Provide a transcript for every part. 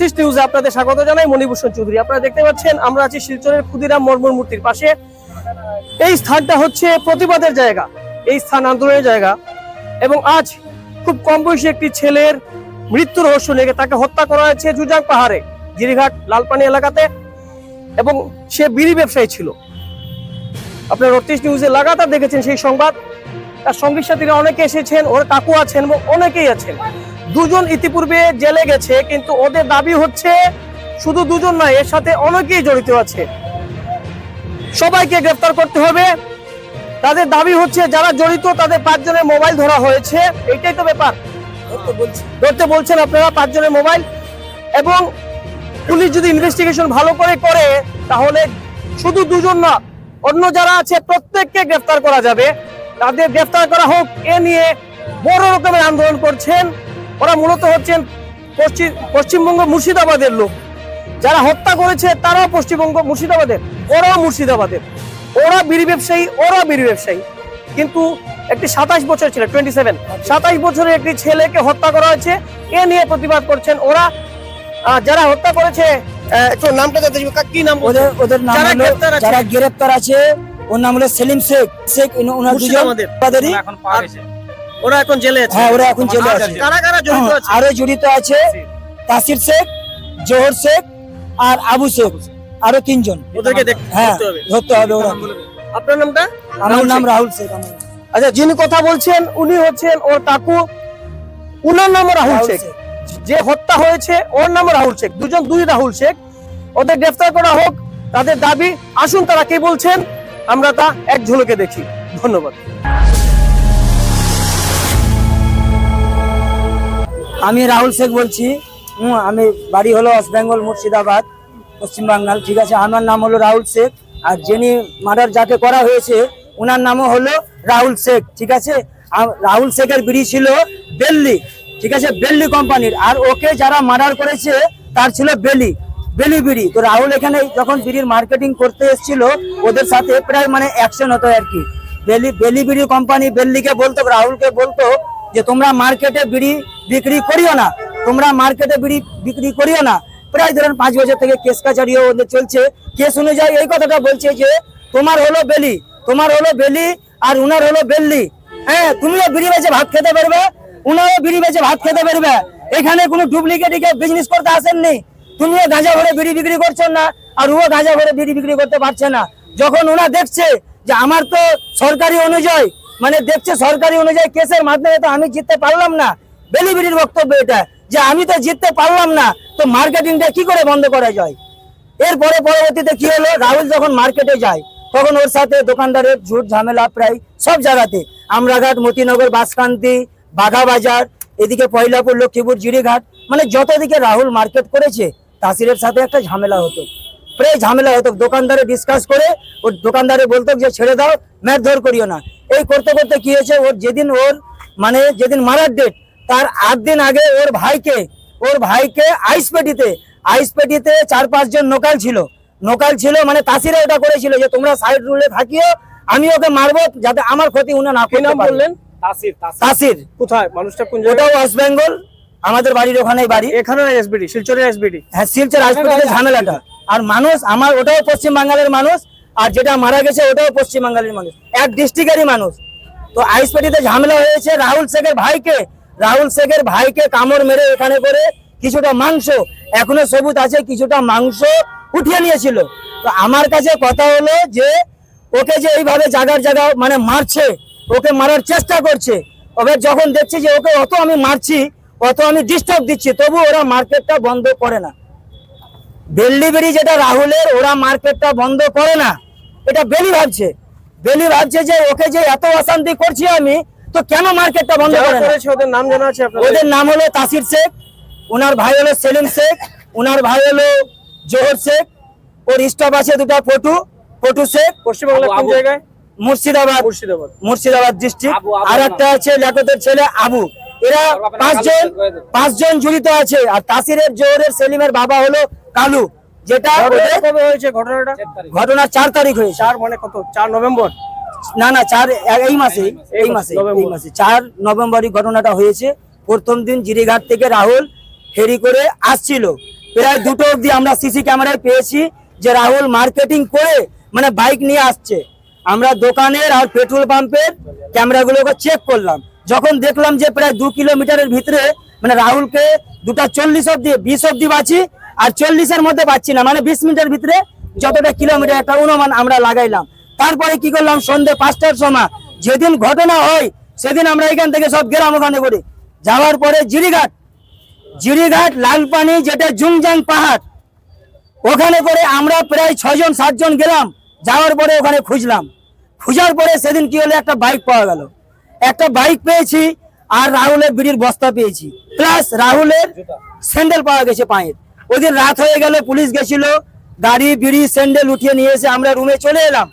নমস্কার নিউজে আপনাদের স্বাগত জানাই, মণিভূষণ চৌধুরী। আপনারা দেখতে পাচ্ছেন, আমরা আছি শিলচরের ক্ষুদিরাম মর্মর মূর্তির পাশে। এই স্থানটা হচ্ছে প্রতিবাদের জায়গা, এই স্থান আন্দোলনের জায়গা। এবং আজ খুব কম বয়সী একটি ছেলের মৃত্যু রহস্য নিয়ে তাকে হত্যা করা হয়েছে জুজাং পাহাড়ে, গিরিঘাট, লালপানি এলাকাতে। এবং সে বিড়ি ব্যবসায়ী ছিল। আপনার ইস্ট নিউজে লাগাতার দেখেছেন সেই সংবাদ। তার সঙ্গী সাথীরা অনেকে এসেছেন, ওর কাকু আছেন এবং অনেকেই আছেন। দুজন ইতিপূর্বে জেলে গেছে কিন্তু ওদের দাবি হচ্ছে শুধু দুজন নয় এর সাথে অনেকেই জড়িত আছে। সবাইকে গ্রেফতার করতে হবে। তাদের দাবি হচ্ছে যারা জড়িত তাদের পাঁচজনের মোবাইল ধরা হয়েছে। এটাই তো ব্যাপার। ধরতে বলছেন আপনারা পাঁচজনের মোবাইল? এবং পুলিশ যদি ইনভেস্টিগেশন ভালো করে করে তাহলে শুধু দুজন না অন্য যারা আছে প্রত্যেককে গ্রেফতার করা যাবে। তাদের গ্রেফতার করা হোক এ নিয়ে বড় রকমের আন্দোলন করছেন। ওরা মূলত হচ্ছেন পশ্চিম পশ্চিমবঙ্গ মুর্শিদাবাদের লোক। যারা হত্যা করেছে তারাও পশ্চিমবঙ্গ মুর্শিদাবাদের। ওরাও মুর্শিদাবাদের। ওরা বিড়ি ব্যবসায়ী ওরা বিড়ি ব্যবসায়ী। কিন্তু একটি সাতাশ বছর ছিল টোয়েন্টি সেভেন সাতাশ বছরের একটি ছেলেকে হত্যা করা হয়েছে। এ নিয়ে প্রতিবাদ করছেন ওরা। যারা হত্যা করেছে আহ, নামটা জানতে কি নাম ওদের ওদের নাম যারা গ্রেপ্তার আছে। যারা গ্রেপ্তার আছে ওর নাম হলো সেলিম শেখ। শেখ ওনার দুজন ওরা এখন জেলে আছে। হ্যাঁ ওরা এখন জেলে আছে। কারা কারা জড়িত আছে? আরও জড়িত আছে তাসির শেখ জোহর শেখ আর আবু শেখ। আরও তিনজন। ওদেরকে হ্যাঁ ধরতে হবে। ওরা। আপনার নামটা? আমার নাম রাহুল শেখ আচ্ছা যিনি কথা বলছেন উনি হচ্ছেন ওর কাকু। উনার নাম রাহুল শেখ। যে হত্যা হয়েছে ওর নাম রাহুল শেখ। দুজন দুই রাহুল শেখ। ওদের গ্রেফতার করা হোক তাদের দাবি। আসুন তারা কি বলছেন আমরা তা এক ঝলকে দেখি। ধন্যবাদ। আমি রাহুল শেখ বলছি। হুম, আমি বাড়ি হলো ওয়েস্ট বেঙ্গল মুর্শিদাবাদ পশ্চিমবাংলার ঠিক আছে আমার নাম হলো রাহুল শেখ। আর যিনি মার্ডার যাকে করা হয়েছে ওনার নামও হলো রাহুল শেখ ঠিক আছে? রাহুল শেখের বিড়ি ছিল বেল্লি ঠিক আছে? বেল্লি কোম্পানির। আর ওকে যারা মার্ডার করেছে তার ছিল বেলি বেলি বিড়ি। তো রাহুল এখানে যখন বিড়ির মার্কেটিং করতে এসেছিল ওদের সাথে প্রায় মানে অ্যাকশন হতো আর কি। বেলি বেলি বিড়ি কোম্পানি বেল্লিকে বলতো রাহুলকে বলতো যে তোমরা মার্কেটে বিড়ি বিক্রি করিও না, তোমরা মার্কেটে বিড়ি বিক্রি করিও না। প্রায় ধরেন পাঁচ বছর থেকে কেস কাচারিও ওদের চলছে। কেস অনুযায়ী এই কথাটা বলছে যে, তোমার হলো বেলি, তোমার হলো বেলি আর উনার হলো বেল্লি। হ্যাঁ তুমিও বিড়ি বেচে ভাত খেতে পারবে উনারও বিড়ি বেচে ভাত খেতে পারবে। এখানে কোনো ডুপ্লিকেট বিজনেস করতে আসেননি। তুমিও গাঁজা ভরে বিড়ি বিক্রি করছ না, আর ও গাঁজা ভরে বিড়ি বিক্রি করতে পারছে না। যখন ওনা দেখছে যে আমার তো সরকারি অনুযায়ী মানে দেখছে সরকারি অনুযায়ী কেসের মাধ্যমে তো আমি জিততে পারলাম না। বেলি বিড়ির বক্তব্য এটা, যে আমি তো জিততে পারলাম না, তো মার্কেটিংটা কি করে বন্ধ করা যায়? এরপরে পরবর্তীতে কি হলো? রাহুল যখন মার্কেটে যায়, তখন ওর সাথে দোকানদারের ঝুট ঝামেলা প্রায় সব জায়গাতে। আমরাঘাট, মতিনগর, বাসকান্তি বাঘা বাজার এদিকে পয়লাপুর, লক্ষ্মীপুর জিরিঘাট মানে যত দিকে রাহুল মার্কেট করেছে, তাসিরের সাথে একটা ঝামেলা হতো। প্রায় ঝামেলা হতো। দোকানদারে ডিসকাস করে ওর দোকানদারে বলতো যে ছেড়ে দাও ম্যাট ধর করিও না। এই করতে করতে কি হয়েছে ওর যেদিন ওর মানে যেদিন মারার ডেট তার আট দিন আগে ওর ভাইকে ওর ভাইকে আইস পেটিতে আইস পেটিতে চার পাঁচজন নোকাল ছিল। নোকাল ছিল মানে তাসিরা ওটা করেছিল যে তোমরা সাইড রুলে থাকিও আমি ওকে মারবো যাতে আমার ক্ষতি উনি না করতে বললেন? তাসির কোথায়? মানুষটা কোন ওটাও ওয়েস্ট বেঙ্গল আমাদের বাড়ির ওখানেই বাড়ি। এখানে এসবিডি শিলচরের এসবিডি হ্যাঁ শিলচর ঝামেলাটা। আর মানুষ আমার, ওটাও পশ্চিম বাঙালের মানুষ, আর যেটা মারা গেছে, ওটাও পশ্চিম বাঙালির মানুষ। এক ডিস্ট্রিক্টেরই মানুষ। তো আইসপেটিতে ঝামেলা হয়েছে, রাহুল শেখের ভাইকে, রাহুল শেখের ভাইকে কামড় মেরে এখানে করে কিছুটা মাংস, এখনও সবুজ আছে, কিছুটা মাংস উঠিয়ে নিয়েছিল। তো আমার কাছে কথা হলো যে, ওকে যে এইভাবে জাগার জায়গা মানে মারছে, ওকে মারার চেষ্টা করছে ওকে যখন দেখছি যে ওকে অত আমি মারছি, অত আমি ডিস্টার্ব দিচ্ছি, তবু ওরা মার্কেটটা বন্ধ করে না। বেল্লিবেরি যেটা রাহুলের ওরা মার্কেটটা বন্ধ করে না। এটা বেলি ভাবছে। বেলি ভাবছে যে ওকে যে এত অশান্তি করছি আমি তো কেন মার্কেটটা বন্ধ করে ওদের নাম জানা আছে ওদের নাম হলো তাসির শেখ ওনার ভাই হলো সেলিম শেখ ওনার ভাই হলো জোহর শেখ ওর স্টাফ আছে দুটো পটু পটু শেখ পশ্চিমবাংলার কোন জায়গায়? মুর্শিদাবাদ মুর্শিদাবাদ। মুর্শিদাবাদ ডিস্ট্রিক্ট আর একটা আছে লেখকের ছেলে আবু। এরা পাঁচজন পাঁচজন জড়িত আছে। আর তাসিরের জোহরের সেলিমের বাবা হলো কালু। যেটা কবে হয়েছে ঘটনাটা? ঘটনা চার তারিখ হয়েছে। চার মানে কত? চার নভেম্বর? না না চার এই মাসে এই মাসে এই মাসে চার নভেম্বরই ঘটনাটা হয়েছে। প্রথম দিন জিরিঘাট থেকে রাহুল ফেরি করে আসছিল। প্রায় দুটো অবধি আমরা সিসি ক্যামেরায় পেয়েছি যে রাহুল মার্কেটিং করে মানে বাইক নিয়ে আসছে। আমরা দোকানের আর পেট্রোল পাম্পের ক্যামেরাগুলোকে চেক করলাম। যখন দেখলাম যে প্রায় দু কিলোমিটারের ভিতরে মানে রাহুলকে দুটা চল্লিশ অব্দি বিশ অব্দি বাঁচি, আর চল্লিশের মধ্যে পাচ্ছি না। মানে বিশ মিনিটের ভিতরে যতটা কিলোমিটার একটা অনুমান আমরা লাগাইলাম। তারপরে কি করলাম? সন্ধে পাঁচটার সময় যেদিন ঘটনা হয়, সেদিন আমরা এখান থেকে সব গেলাম ওখানে করে যাওয়ার পরে জিরিঘাট। জিরিঘাট, লালপানি, যেটা জুংজাং পাহাড়, ওখানে করে আমরা প্রায় ছজন সাতজন গেলাম। যাওয়ার পরে ওখানে খুঁজলাম। খুঁজার পরে সেদিন কি হলো? একটা বাইক পাওয়া গেল। একটা বাইক পেয়েছি আর রাহুলের বিড়ির বস্তা পেয়েছি। প্লাস রাহুলের স্যান্ডেল পাওয়া গেছে পায়ের। ওদিন রাত হয়ে গেল, পুলিশ গেছিল, গাড়ি, বিড়ি স্যান্ডেল উঠিয়ে নিয়ে এসে আমরা রুমে চলে এলাম।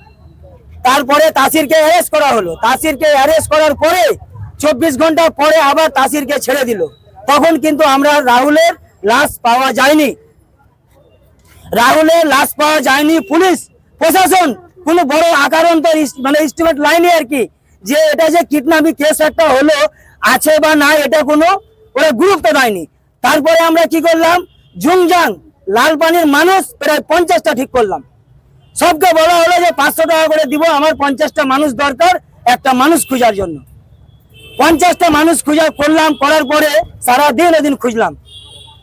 তারপরে তাসিরকে অ্যারেস্ট করা হলো। তাসিরকে অ্যারেস্ট করার পরে চব্বিশ ঘণ্টা পরে আবার তাসিরকে ছেড়ে দিল। তখন কিন্তু আমরা রাহুলের লাশ পাওয়া যায়নি। রাহুলের লাশ পাওয়া যায়নি পুলিশ, প্রশাসন। কোনো বড় আকারন্তর ইস- মানে এস্টিমেট লাইনে আর কি। যে এটা যে কিডন্যাপিং কেস একটা হলো, আছে বা না এটা কোনো ওরা গুরুত্ব দেয়নি। তারপরে আমরা কি করলাম? জুংজাং, লালপানির মানুষ প্রায় পঞ্চাশটা ঠিক করলাম। সবকে বলা হলো যে পাঁচশো টাকা করে দিব, আমার পঞ্চাশটা মানুষ দরকার, একটা মানুষ খোঁজার জন্য। পঞ্চাশটা মানুষ খোঁজা করলাম, করার পরে সারা দিন ওদিন খুঁজলাম।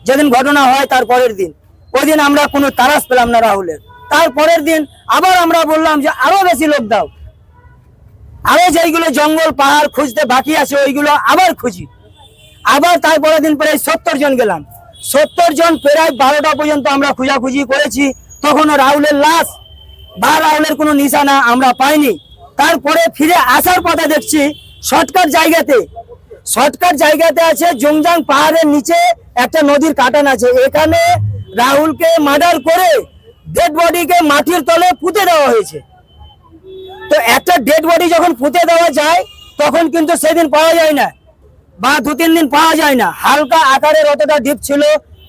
যেদিন ঘটনা হয় তার পরের দিন। ওই দিন আমরা কোনো তারাস পেলাম না রাহুলের। তারপরের দিন আবার আমরা বললাম যে আরও বেশি লোক দাও। আরও যেইগুলো জঙ্গল, পাহাড় খুঁজতে বাকি আছে, ওইগুলো আবার খুঁজি। আবার তারপরের দিন প্রায় সত্তর জন গেলাম। সত্তর জন প্রায় বারোটা পর্যন্ত আমরা খোঁজাখুঁজি করেছি। তখনও রাহুলের লাশ, বা রাহুলের কোনো নিশানা আমরা পাইনি। তারপরে ফিরে আসার পথে দেখছি শর্টকাট জায়গাতে শর্টকাট জায়গাতে আছে জংজাং পাহাড়ের নিচে একটা নদীর কাটান আছে। এখানে রাহুলকে মার্ডার করে ডেড বডিকে মাটির তলে পুঁতে দেওয়া হয়েছে। তো একটা ডেড বডি যখন পুঁতে দেওয়া যায়, তখন কিন্তু সেদিন পাওয়া যায় না। বা দু তিন দিন পাওয়া যায় না। হালকা আকারের অতটা ডিপ ছিল,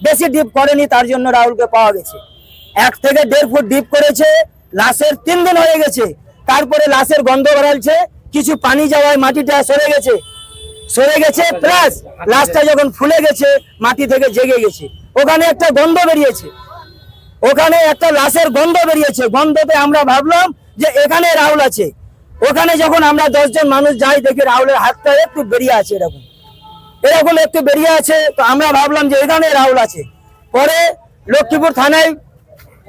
বেশি ডিপ করেনি, তার জন্য রাহুলকে পাওয়া গেছে। এক থেকে দেড় ফুট ডিপ করেছে, লাশের তিন দিন হয়ে গেছে। তারপরে লাশের গন্ধ বেড়াচ্ছে কিছু পানি যাওয়ায় মাটিটা সরে গেছে। সরে গেছে প্লাস লাশটা যখন ফুলে গেছে, মাটি থেকে জেগে গেছে। ওখানে একটা গন্ধ বেরিয়েছে। ওখানে একটা লাশের গন্ধ বেরিয়েছে। গন্ধতে আমরা ভাবলাম যে এখানে রাহুল আছে। ওখানে যখন আমরা দশজন মানুষ যাই, দেখি রাহুলের হাতটা একটু বেরিয়ে আছে এরকম। এরকম একটু বেরিয়ে আছে, তো আমরা ভাবলাম যে এখানে রাহুল আছে। পরে লক্ষ্মীপুর থানায়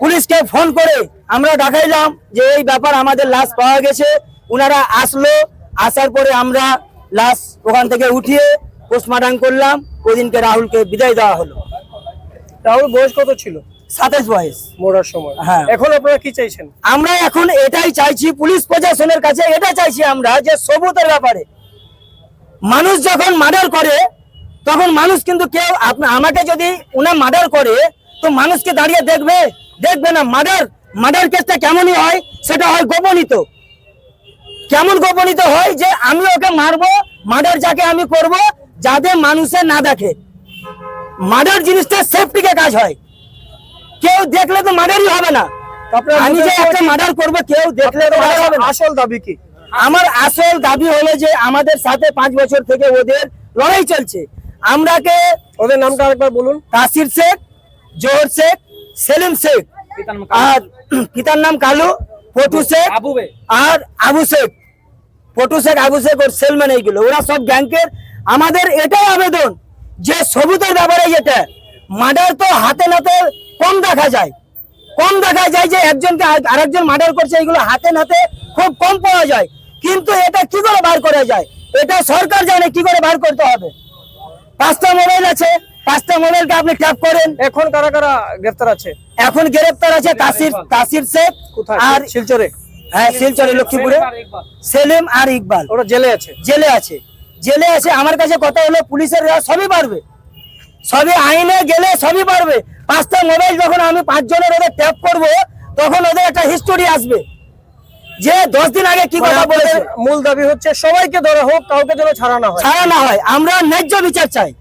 পুলিশকে ফোন করে আমরা দেখাইলাম যে এই ব্যাপার আমাদের লাশ পাওয়া গেছে ওনারা আসলো, আসার পরে আমরা লাশ ওখান থেকে উঠিয়ে পোস্টমর্টম করলাম ওই দিনকে রাহুলকে বিদায় দেওয়া হলো। রাহুল বয়স কত ছিল? সাতাশ বয়স। সময়। হ্যাঁ। এখন আপনারা কি চাইছেন? আমরা এখন এটাই চাইছি পুলিশ প্রশাসনের কাছে এটা চাইছি আমরা যে সবুতের ব্যাপারে। মানুষ যখন মার্ডার করে তখন মানুষ কিন্তু কেউ আমাকে যদি উনা মার্ডার করে তো মানুষকে দাঁড়িয়ে দেখবে? দেখবে না মার্ডার মার্ডার কেসটা কেমনই হয়? সেটা হয় গোপনীত। কেমন গোপনীত হয় যে আমি ওকে মারবো মার্ডার যাকে আমি করব যাতে মানুষে না দেখে। মার্ডার জিনিসটা সেফটিকে কাজ হয়। কেউ দেখলে তো মার্ডারই হবে না। আমি যে একটা মার্ডার করব কেউ দেখলে তো মার্ডার হবে না। আসল দাবি কি? আমার আসল দাবি হলো যে আমাদের সাথে পাঁচ বছর থেকে ওদের লড়াই চলছে। আমরাকে ওদের নামটা আরেকবার বলুন। তাসির শেখ জোহর শেখ সেলিম শেখ আর পিতার নাম কালু পটু শেখ আর আবু শেখ। পটু শেখ আবু শেখ ওর সেলম্যান এইগুলো ওরা সব ব্যাংকের আমাদের এটাই আবেদন যে সবুজের ব্যাপারে যেটা। মার্ডার তো হাতে নাতে কম দেখা যায়। কম দেখা যায় যে একজনকে আর- আরেকজন মার্ডার করছে এগুলো হাতে নাতে খুব কম পাওয়া যায়। কিন্তু এটা কি করে বার করা যায়? এটা সরকার জানে কি করে বার করতে হবে। পাঁচটা মোবাইল আছে। পাঁচটা মোবাইলকে আপনি ট্যাপ করেন। এখন কারা কারা গ্রেফতার আছে? এখন গ্রেপ্তার আছে তাসির তাসির শেখ আর শিলচরে। হ্যাঁ শিলচরে লক্ষ্মীপুরে। সেলিম আর ইকবাল। ওরা জেলে আছে। জেলে আছে। জেলে আছে। আমার কাছে কথা হলো পুলিশের সবই পারবে। সবই আইনে গেলে সবই পারবে। পাঁচটা মোবাইল যখন আমি পাঁচজনের ওদের ট্যাপ করব তখন ওদের একটা হিস্টোরি আসবে। যে দশ দিন আগে কি মানে কথা বলেছে? মূল দাবি হচ্ছে সবাইকে ধরা হোক কাউকে যেন ছাড়ানো হয়। ছাড়া না হয়। আমরা ন্যায্য বিচার চাই।